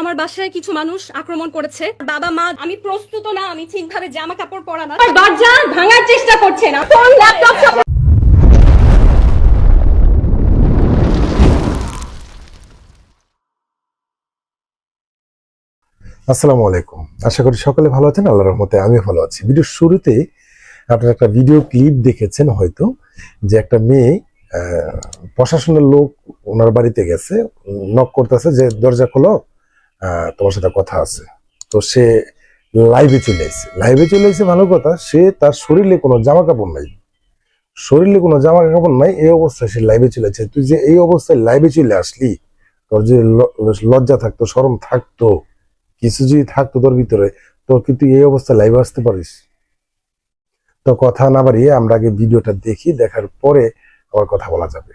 আমার বাসায় কিছু মানুষ আক্রমণ করেছে। বাবা মা, আমি প্রস্তুত না, আমি ঠিকভাবে জামা কাপড় পরা না। দরজা ভাঙার চেষ্টা করছে না। ফোন ল্যাপটপ আসসালামু আলাইকুম। আশা করি সকলে ভালো আছেন, আল্লাহর রহমতে আমিও ভালো আছি। ভিডিওর শুরুতে আপনারা একটা ভিডিও ক্লিপ দেখেছেন হয়তো, যে একটা মেয়ে প্রশাসনের লোক ওনার বাড়িতে গেছে নক করতেছে যে দরজা খোলো। তোমার সাথে কথা আছে। তো সে লাইভে চলে আসছে লাইভে চলে আসছে ভালো কথা, সে তার শরীরে কোনো জামা কাপড় নাই। শরীরে কোনো জামা কাপড় নাই, এই অবস্থায় সে লাইভে চলে আসছে তুই যে এই অবস্থায় লাইভে চলে আসলি, তোর যে লজ্জা থাকতো, শরম থাকতো, কিছু যদি থাকতো তোর ভিতরে, তো কিন্তু এই অবস্থায় লাইভে আসতে পারিস? তো কথা না বাড়িয়ে আমরা আগে ভিডিওটা দেখি, দেখার পরে আবার কথা বলা যাবে।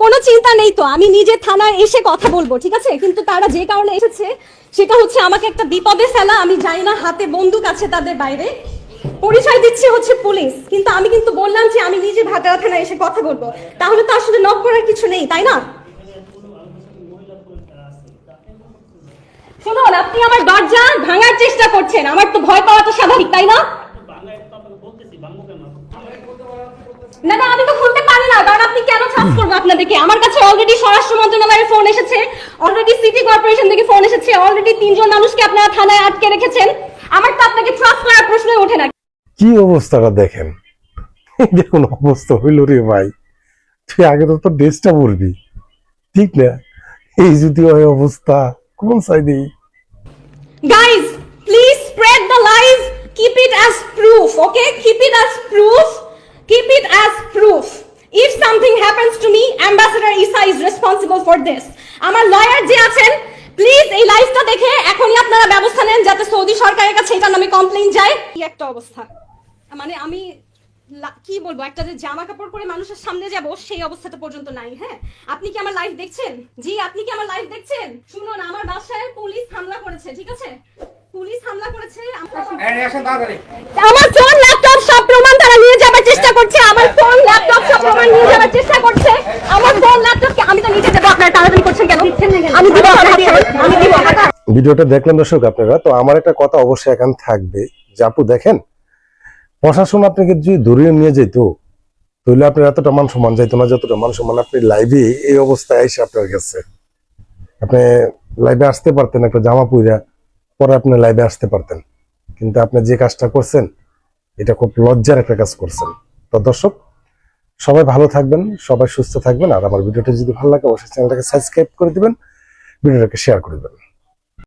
কোনো চিন্তা নেই তো আমি নিজে থানায় এসে কথা বলব ঠিক আছে? কিন্তু তারা যে কারণে এসেছে সেটা হচ্ছে আমাকে একটা বিপদে ফেলা আমি জানি না হাতে বন্দুক আছে তাদের বাইরে। পরিচয় দিচ্ছে হচ্ছে পুলিশ কিন্তু আমি কিন্তু বললাম যে আমি নিজে ভাটারা থানায় এসে কথা বলব। তাহলে তো আসলে নক করার কিছু নেই তাই না? শুনুন আপনি আমার দরজা ভাঙার চেষ্টা করছেন আমার তো ভয় পাওয়াটা স্বাভাবিক তাই না? না না কেন করব আপনাদেরকে আমার কাছে অলরেডি স্বরাষ্ট্র মন্ত্রণালয়ের ফোন এসেছে। অলরেডি সিটি কর্পোরেশন থেকে ফোন এসেছে। অলরেডি তিনজন মানুষকে আপনারা থানায় আটকে রেখেছেন। আমার তো আপনাকে ট্রাস্ট করার প্রশ্নই ওঠে না। কি অবস্থাটা দেখেন? দেখুন অবস্থা হইল রে ভাই। তুই আগে তো তোর ড্রেসটা পরবি ঠিক না? এই যদি হয় অবস্থা কোন সাইডে Guys, please spread the lies. Keep it as proof, okay? Keep it as proof. Keep it as proof. If something happens to me, Ambassador Isa is responsible for this. আমার লয়ার যে আছেন প্লিজ এই লাইভটা দেখে এখনই আপনারা ব্যবস্থা নেন যাতে সৌদি সরকারের কাছে এটার নামে কমপ্লেইন যায়। কি একটা অবস্থা। মানে আমি কি বলব একটা যে জামা কাপড় পরে মানুষের সামনে যাব সেই অবস্থাটা পর্যন্ত নাই হ্যাঁ? আপনি কি আমার লাইভ দেখছেন? জি আপনি কি আমার লাইভ দেখছেন? শুনুন আমার বাসায় পুলিশ হামলা করেছে ঠিক আছে? পুলিশ হামলা করেছে আমার ফোন ল্যাপটপ সব প্রমাণ তারা নিয়ে যাবার চেষ্টা করছে আমার ফোন ল্যাপটপ সব প্রমাণ নিয়ে যাবার চেষ্টা করছে আমার ফোন ল্যাপটপ আমি তো নিতে যাব আপনারা তাড়াতাড়ি করছেন কেন আমি দিব আপনার ফোন, আমি দিব ভিডিওটা দেখলেন দর্শক আপনারা, তো আমার একটা কথা অবশ্যই এখন থাকবে। যে আপু দেখেন, প্রশাসন আপনাকে যদি ধরিয়ে নিয়ে যেত, তাহলে আপনার এতটা মান সম্মান যাইতো না, যতটা মান সম্মান আপনি লাইভে এই অবস্থায় এসে আপনার কাছে। আপনি লাইভে আসতে পারতেন, একটা জামা পুইরা পরে আপনি লাইভে আসতে পারতেন। কিন্তু আপনি যে কাজটা করছেন, এটা খুব লজ্জার একটা কাজ করছেন। তো দর্শক, সবাই ভালো থাকবেন, সবাই সুস্থ থাকবেন, আর আমার ভিডিওটা যদি ভালো লাগে, অবশ্যই চ্যানেলটাকে সাবস্ক্রাইব করে দিবেন। ভিডিওটাকে শেয়ার করে দেবেন।